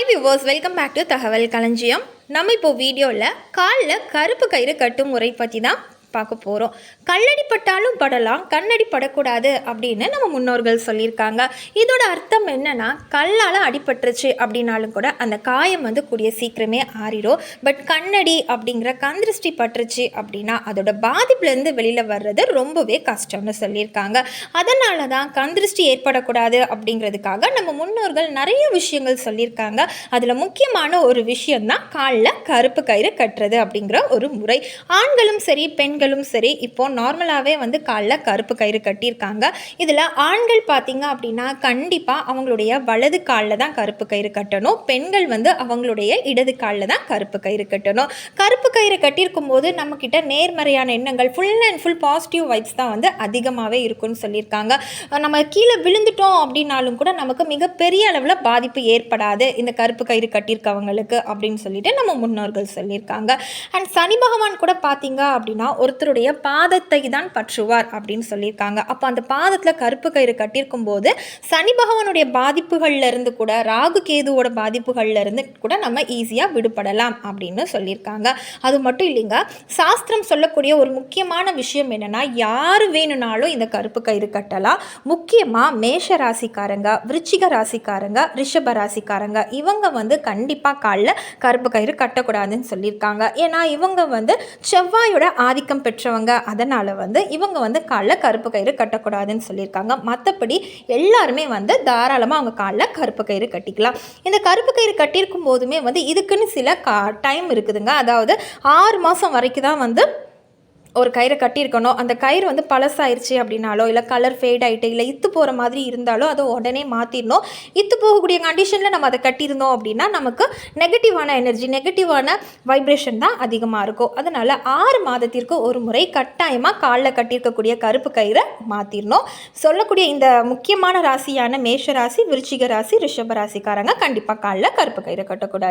Hi viewers welcome back to Thagaval Kalanjiyam. நம்ம இப்போ வீடியோவில் காலில் கருப்பு கயிறு கட்டும் முறை பற்றி தான் பார்க்க போகிறோம் கல்லடி பட்டாலும் படலாம் கண்ணடி படக்கூடாது அப்படின்னு நம்ம முன்னோர்கள் சொல்லியிருக்காங்க. இதோட அர்த்தம் என்னன்னா கல்லால் அடிபட்டுருச்சு அப்படின்னாலும் கூட அந்த காயம் வந்து கூடிய சீக்கிரமே ஆறிடும் பட் கண்ணடி அப்படிங்கிற கந்திருஷ்டி பட்டுருச்சு அப்படின்னா அதோட பாதிப்புலேருந்து வெளியில் வர்றது ரொம்பவே கஷ்டம்னு சொல்லியிருக்காங்க. அதனால தான் கந்திருஷ்டி ஏற்படக்கூடாது அப்படிங்கிறதுக்காக நம்ம முன்னோர்கள் நிறைய விஷயங்கள் சொல்லியிருக்காங்க. அதில் முக்கியமான ஒரு விஷயம்தான் காலில் கருப்பு கயிறு கட்டுறது அப்படிங்கிற ஒரு முறை. ஆண்களும் சரி பெண்களும் சரி இப்போ நார்மலாகவே வந்து காலில் கருப்பு கயிறு கட்டியிருக்காங்க. இதில் ஆண்கள் பார்த்தீங்க அப்படின்னா கண்டிப்பாக அவங்களுடைய வலது காலில் தான் கருப்பு கயிறு கட்டணும். பெண்கள் வந்து அவங்களுடைய இடது காலில் தான் கருப்பு கயிறு கட்டணும். கருப்பு கயிறு கட்டியிருக்கும் போது நம்மக்கிட்ட நேர்மறையான எண்ணங்கள் full and full positive vibes தான் வந்து அதிகமாகவே இருக்கும்னு சொல்லியிருக்காங்க. நம்ம கீழே விழுந்துட்டோம் அப்படின்னாலும் கூட நமக்கு மிகப்பெரிய அளவில் பாதிப்பு ஏற்படாது இந்த கருப்பு கயிறு கட்டியிருக்கவங்களுக்கு அப்படின்னு சொல்லிட்டு நம்ம முன்னோர்கள் சொல்லியிருக்காங்க. அண்ட் சனி பகவான் கூட பார்த்தீங்க அப்படின்னா ஒருத்தருடைய பாதத்தை தான் பற்றுவார் அப்படின்னு சொல்லியிருக்காங்க. அப்போ அந்த பாதத்தில் கருப்பு கயிறு கட்டியிருக்கும் போது சனி பகவானுடைய பாதிப்புகள்லேருந்து கூட ராகு கேதுவோட பாதிப்புகள்லேருந்து கூட நம்ம ஈஸியாக விடுபடலாம் அப்படின்னு சொல்லியிருக்காங்க. அது மட்டும் இல்லைங்க சாஸ்திரம் சொல்லக்கூடிய ஒரு முக்கியமான விஷயம் என்னென்னா யார் வேணும்னாலும் இந்த கருப்பு கயிறு கட்டலாம். முக்கியமாக மேஷ ராசிக்காரங்க விருச்சிக ராசிக்காரங்க ரிஷப ராசிக்காரங்க இவங்க வந்து கண்டிப்பாக காலில் கருப்பு கயிறு கட்டக்கூடாதுன்னு சொல்லியிருக்காங்க. ஏன்னா இவங்க வந்து செவ்வாயோட ஆதிக்கம் பெற்றவங்க அதனால் வந்து இவங்க வந்து காலில் கருப்பு கயிறு கட்டக்கூடாதுன்னு சொல்லியிருக்காங்க. மற்றபடி எல்லாருமே வந்து தாராளமாக அவங்க காலில் கருப்பு கயிறு கட்டிக்கலாம். இந்த கருப்பு கயிறு கட்டியிருக்கும் போதுமே வந்து இதுக்குன்னு சில கா டைம் இருக்குதுங்க. அதாவது ஆறு மாதம் வரைக்கும் தான் வந்து ஒரு கயிறை கட்டியிருக்கணும். அந்த கயிறு வந்து பழசாயிருச்சு அப்படின்னாலோ இல்லை கலர் ஃபேட் ஆகிட்டு இல்லை இத்து போகிற மாதிரி இருந்தாலோ அதை உடனே மாற்றிடணும் இத்து போகக்கூடிய கண்டிஷனில் நம்ம அதை கட்டியிருந்தோம் அப்படின்னா நமக்கு நெகட்டிவான எனர்ஜி நெகட்டிவான வைப்ரேஷன் தான் அதிகமாக இருக்கும். அதனால் ஆறு மாதத்திற்கு ஒரு முறை கட்டாயமாக காலில் கட்டியிருக்கக்கூடிய கருப்பு கயிறை மாற்றிடணும் சொல்லக்கூடிய இந்த முக்கியமான ராசியான மேஷ ராசி விருச்சிக ராசி ரிஷப ராசிக்காரங்க கண்டிப்பாக காலில் கருப்பு கயிறை கட்டக்கூடாது.